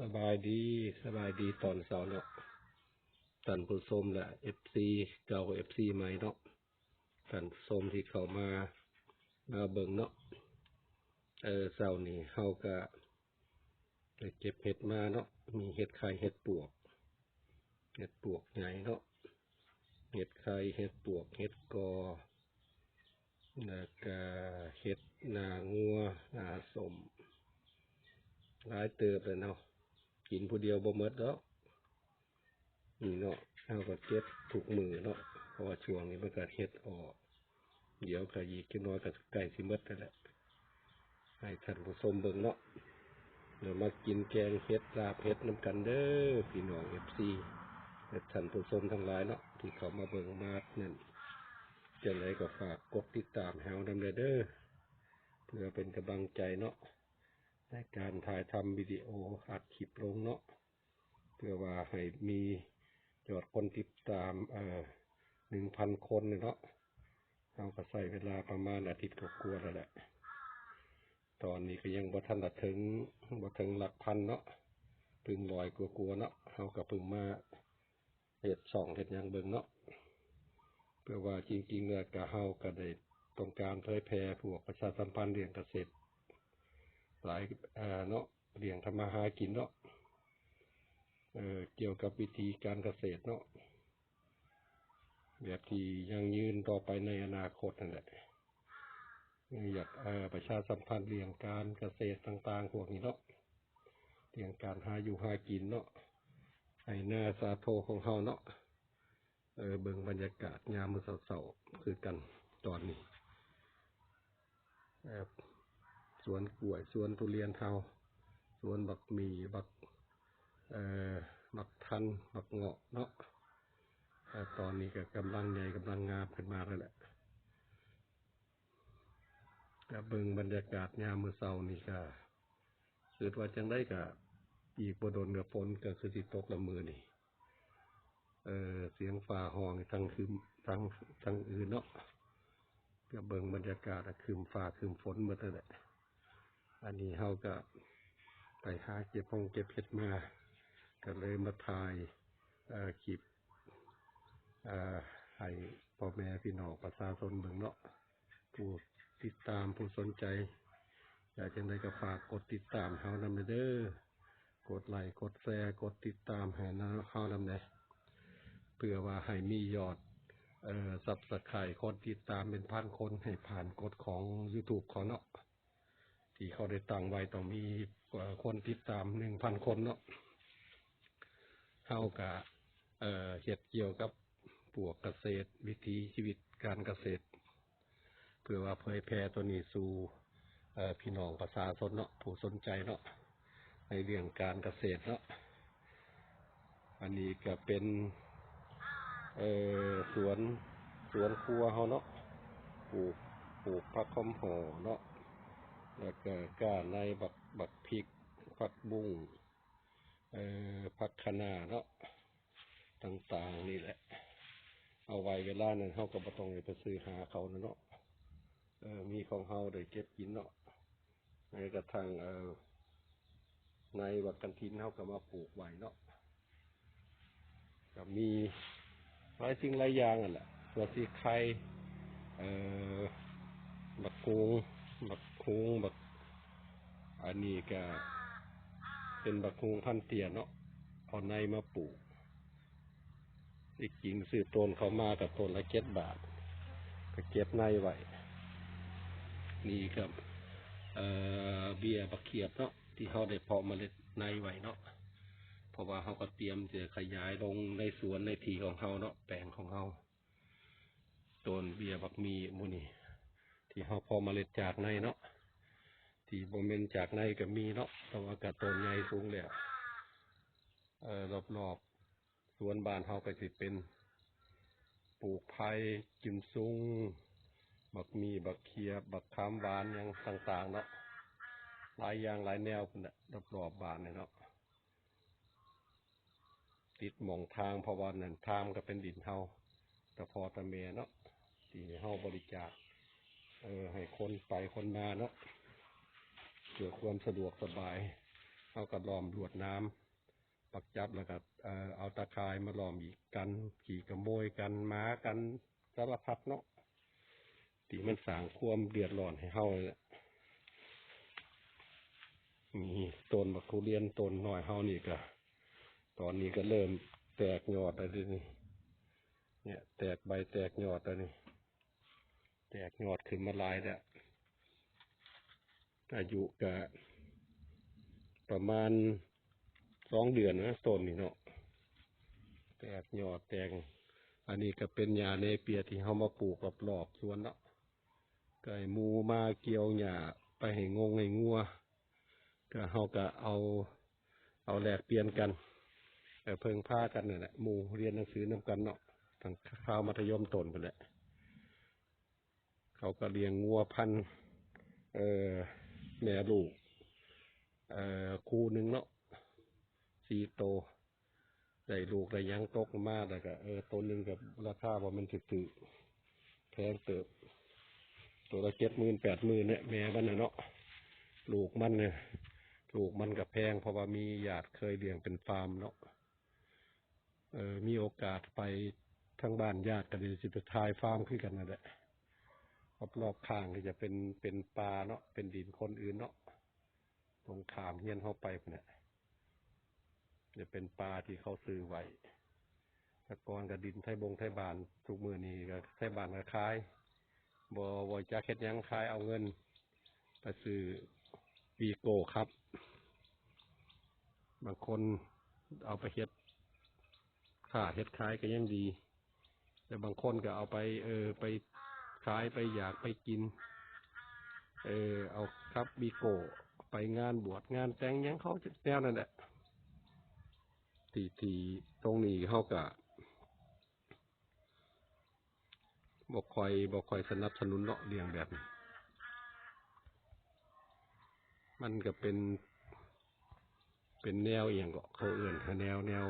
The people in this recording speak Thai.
สบายดีสบายดีตอนเช้าเนาะท่านผู้ชมและเอฟซีเก่าเอฟซีใหม่เนาะท่านผู้ชมที่เข้ามามาเบิ่งเนาะเออเช้านี้เฮาก็ไปเก็บเห็ดมาเนาะมีเห็ดไข่เห็ดปวก เห็ดปวกใหญ่เนาะเห็ดไข่เห็ดปวกเห็ดกอแล้วก็เห็ดหนางัวหนาสมหลายเติบเลยเนาะ กินผู้เดียวบ่หมดแล้วนี่เนาะเอาก็เก็บถูกมือเนาะเพราะว่าช่วงนี้มันก็เฮ็ดออกเดี๋ยวก็ยีกจักหน้อยก็ใกล้สิหมดแล้วแหละให้ท่านผู้ชมเบิ่งเนาะเดี๋ยวมากินแกงเฮ็ดลาบเฮ็ดน้ำกันเด้อพี่น้อง FC และท่านผู้ชมทั้งหลายเนาะที่เขามาเบิ่งมาเนั่นจังไดก็ฝากกดติดตามแฮวนำเด้อเพื่อเป็นกำลังใจเนาะ ในการถ่ายทำวิดีโออัดคลิปลงเนาะเพื่อว่าให้มียอดคนติดตามเอ่อหนึ่งพันคนเนาะเราก็ใส่เวลาประมาณอาทิตย์กว่าๆแล้วแหละ ตอนนี้ก็ยังบ่ทันถึงบ่ถึงหลักพันเนาะพึ่งลอยกลัวๆเนาะเราก็เพึ่งมาเห็ดสองเห็ดยังเบิ่งเนาะเพื่อว่าจริงๆแล้วก็เฮาก็ได้ต้องการเผยแพร่พวกประชาสัมพันธ์เรื่องเกษตร หลายอ่าเนาะเลี้ยงทำมาหากินเนาะเออเกี่ยวกับวิธีการเกษตรเนาะแบบที่ยังยืนต่อไปในอนาคตนั่นแหละอยากประชาสัมพันธ์เรื่องการเกษตรต่างๆพวกนี้เนาะเรื่องการหาอยู่หากินเนาะไอ้หน้าสาโทของเฮาเนาะเออเบิ่งบรรยากาศยามมื้อเช้าๆคือกันตอนนี้ สวนกล้วย สวนทุเรียนเทาสวนบักหมี่บักเอ่อบักทันบักเงาะเนาะแต่ตอนนี้ก็กำลังใหญ่กำลังงามขึ้นมาแล้วแหละก็เบิ่งบรรยากาศยามมื้อเช้านี่ก็คิดว่าจังได้ก็อีกบ่โดนกับฝนก็คือสิตกละมือนี่เออเสียงฟ้าห้องทั้งคืมทั้งทั้งอื่นเนาะก็เบิ่งบรรยากาศคืมฟ้าคืมฝนหมดแล้วแหละ อันนี้เขาก็ไปหาเก็บห้องเก็บเห็ดมา ก็เลยมาถ่ายคลิปเอ่อให้พ่อแม่พี่น้องประชาชนเมืองเนาะผู้ติดตามผู้สนใจ อยากจังไดก็ฝากกดติดตามเฮานำเด้อกดไลค์กดแชร์กดติดตามให้นะเฮานำเด้เพื่อว่าให้มียอดเอ่อสับสไครคนติดตามเป็นพันคนให้ผ่านกฎของ YouTube เขาเนาะ ที่เขาได้ตั้งไว้ต้องมีคนติดตามหนึ่งพันคนเนาะเท่ากับเอ่อเห็ดเกี่ยวกับปวกเกษตร วิถีชีวิตการเกษตร เพื่อว่าเผยแพร่ตัวนี้สู่พี่น้องประชาชนเนาะผู้สนใจเนาะในเรื่องการเกษตรเนาะอันนี้ก็เป็นเออสวนสวนครัวเขาเนาะปลูกปลูกผักคอมห่อเนาะ แล้วก็ก้าในบักบักพริกผักบุ้งเอ่อผักคะน้าเนาะต่างๆนี่แหละ เอาไว้เวลานั้นเขาก็บ่ต้องไปซื้อหาเขานะเนาะเออมีของเขาได้เก็บกินเนาะในกระทั่งเออในวัดกันทินเขาก็มาปลูกไว้เนาะก็มีหลายสิ่งหลายอย่างอะแหละตัวที่ไข่เอ่อบักคูงบัก คงบัก อันนี้ก็เป็นบักคงพันเตียเนาะเอาในมาปลูกอีกจริงซื้อต้นเขามากับต้นละเจ็ดบาท ก็เก็บในไว้นี่ครับเอ่อเบียร์บักเขียบเนาะที่เขาได้เพาะเมล็ดในไว้เนาะเพราะว่าเขาก็เตรียมจะขยายลงในสวนในที่ของเขาเนาะแปลงของเขาต้นเบียร์บักมีมูนี่ที่เขาพอเมล็ดจากในเนาะ ที่บมเมนจากในก็มีเนาะแต่ว่ากระต้นใหญ่สูงแล้วเอ่อรอบๆสวนบ้านเขาก็สิเป็น ปลูกไผ่กิมซุง บักมีบักเขียบบักขามหวานหยังต่างๆเนาะหลายอย่างหลายแนวพุ่นน่ะรอบๆบ้านเนี่ยเนาะติดหมองทางเพราะว่านั่นทางก็เป็นดินเฮาแต่พอแตะเมเนาะที่เฮาบริจาคเออ ให้คนไปคนมาเนาะ เพื่อความสะดวกสบายเขาก็ล้อมรวดน้ำปักจับแล้วก็เอาตะข่ายมาล้อมอีกกัน ขี่กระโมยกันหมากันสารพัดเนาะที่มันสางความเดือดร้อนให้เฮาเลยแหละมีต้นบักทุเรียนต้นหน้อยเฮานี่ก็ตอนนี้ก็เริ่มแตกยอดแล้วนี่เนี่ย แตกใบแตกยอดแล้วนี่แตกยอดขึ้นมาลายแล้ว อายุก็ประมาณสองเดือนนะต้นนี่เนาะแตกยอดแตกอันนี้ก็เป็นหญ้าเนเปียที่เขามาปลูกรอบๆสวนเนาะก็ให้หมูมาเกี่ยวหญ้าไปให้งงให้งัวก็เขาก็เอาเอาแลกเปลี่ยนกันแต่เพิ่งพากันนี่แหละมูเรียนหนังสือนํกันเนาะทั้งข้าวมัธยมต้นไปแหละเขาก็เลี้ยงงัวพันเอ่อ แม่ลูกเอ่อคู่หนึ่งเนาะสี่โตได้ลูกได้ยังตกมาแล้วก็เออตัวหนึ่งกับราคาว่ามันถือแพงเติบ ตัวละเจ็ดหมื่นแปดหมื่นเนี่ยแม่มันน่ะเนาะลูกมันเนี่ยลูกมันกับแพงเพราะว่ามีญาติเคยเลี้ยงเป็นฟาร์มเนาะเออมีโอกาสไปทั้งบ้านญาติกันสิไปทายฟาร์มขึ้นกันนั่นแหละ รอบข้างก็จะเป็นเป็นปลาเนาะเป็นดินคนอื่นเนาะตรงขามเฮียนเข้าไปเนี่ยจะเป็นปลาที่เขาซื้อไว้ตะกอนกับดินไทยบงไทยบานทุกมือนี้ก็ไทยบานก็ขายบอบอจะเฮ็ดยังขายเอาเงินไปซื้อวีโก้ครับ บางคนเอาไปเฮ็ดค่าเฮ็ดขายก็ยังดี แต่บางคนก็เอาไป เออไป ขายไปอยากไปกิน เออ เอาครับวีโกไปงานบวชงานแต่งยังเขาจะแนวนั่นแหละทีทีตรงนี้เขาก็บอกคอยบอกคอยสนับสนุนเนาะเลียงแบบ มันก็เป็น เป็นแนวอหย่างก็เขาเอื่นแนวแนว